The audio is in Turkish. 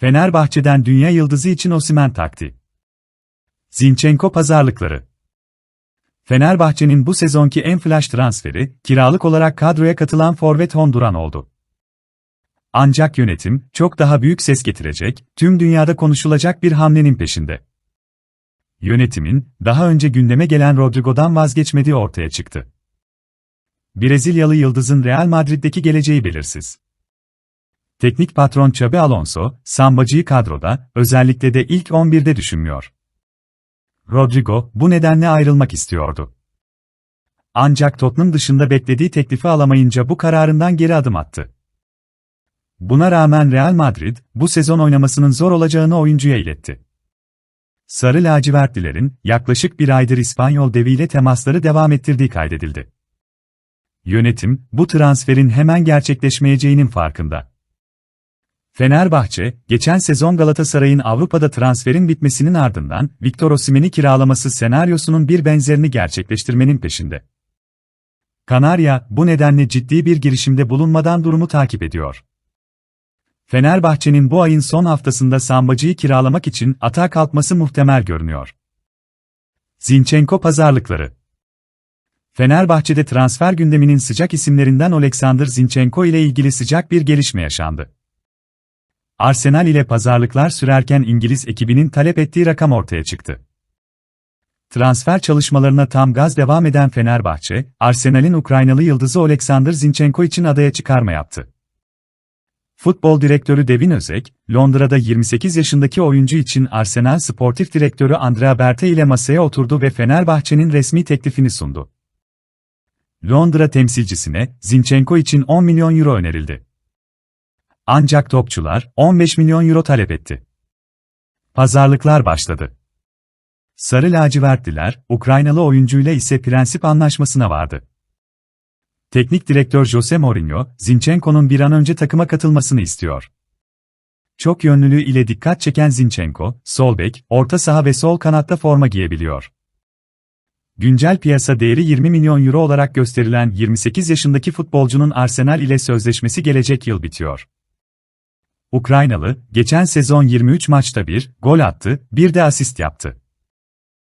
Fenerbahçe'den dünya yıldızı için Osimhen takti. Zinchenko pazarlıkları. Fenerbahçe'nin bu sezonki en flash transferi, kiralık olarak kadroya katılan forvet Honduran oldu. Ancak yönetim, çok daha büyük ses getirecek, tüm dünyada konuşulacak bir hamlenin peşinde. Yönetimin, daha önce gündeme gelen Rodrigo'dan vazgeçmediği ortaya çıktı. Brezilyalı yıldızın Real Madrid'deki geleceği belirsiz. Teknik patron Xabi Alonso, Sambacı'yı kadroda, özellikle de ilk 11'de düşünmüyor. Rodrigo, bu nedenle ayrılmak istiyordu. Ancak Tottenham dışında beklediği teklifi alamayınca bu kararından geri adım attı. Buna rağmen Real Madrid, bu sezon oynamasının zor olacağını oyuncuya iletti. Sarı lacivertlilerin, yaklaşık bir aydır İspanyol deviyle temasları devam ettirdiği kaydedildi. Yönetim, bu transferin hemen gerçekleşmeyeceğinin farkında. Fenerbahçe, geçen sezon Galatasaray'ın Avrupa'da transferin bitmesinin ardından Victor Osimhen'i kiralaması senaryosunun bir benzerini gerçekleştirmenin peşinde. Kanarya, bu nedenle ciddi bir girişimde bulunmadan durumu takip ediyor. Fenerbahçe'nin bu ayın son haftasında Sambacı'yı kiralamak için atağa kalkması muhtemel görünüyor. Zinchenko pazarlıkları Fenerbahçe'de transfer gündeminin sıcak isimlerinden Oleksandr Zinchenko ile ilgili sıcak bir gelişme yaşandı. Arsenal ile pazarlıklar sürerken İngiliz ekibinin talep ettiği rakam ortaya çıktı. Transfer çalışmalarına tam gaz devam eden Fenerbahçe, Arsenal'in Ukraynalı yıldızı Oleksandr Zinchenko için adaya çıkarma yaptı. Futbol direktörü Devin Özek, Londra'da 28 yaşındaki oyuncu için Arsenal sportif direktörü Andrea Berta ile masaya oturdu ve Fenerbahçe'nin resmi teklifini sundu. Londra temsilcisine Zinchenko için 10 milyon euro önerildi. Ancak topçular 15 milyon euro talep etti. Pazarlıklar başladı. Sarı lacivertliler, Ukraynalı oyuncuyla ise prensip anlaşmasına vardı. Teknik direktör Jose Mourinho, Zinchenko'nun bir an önce takıma katılmasını istiyor. Çok yönlülüğü ile dikkat çeken Zinchenko, sol bek, orta saha ve sol kanatta forma giyebiliyor. Güncel piyasa değeri 20 milyon euro olarak gösterilen 28 yaşındaki futbolcunun Arsenal ile sözleşmesi gelecek yıl bitiyor. Ukraynalı, geçen sezon 23 maçta bir gol attı, bir de asist yaptı.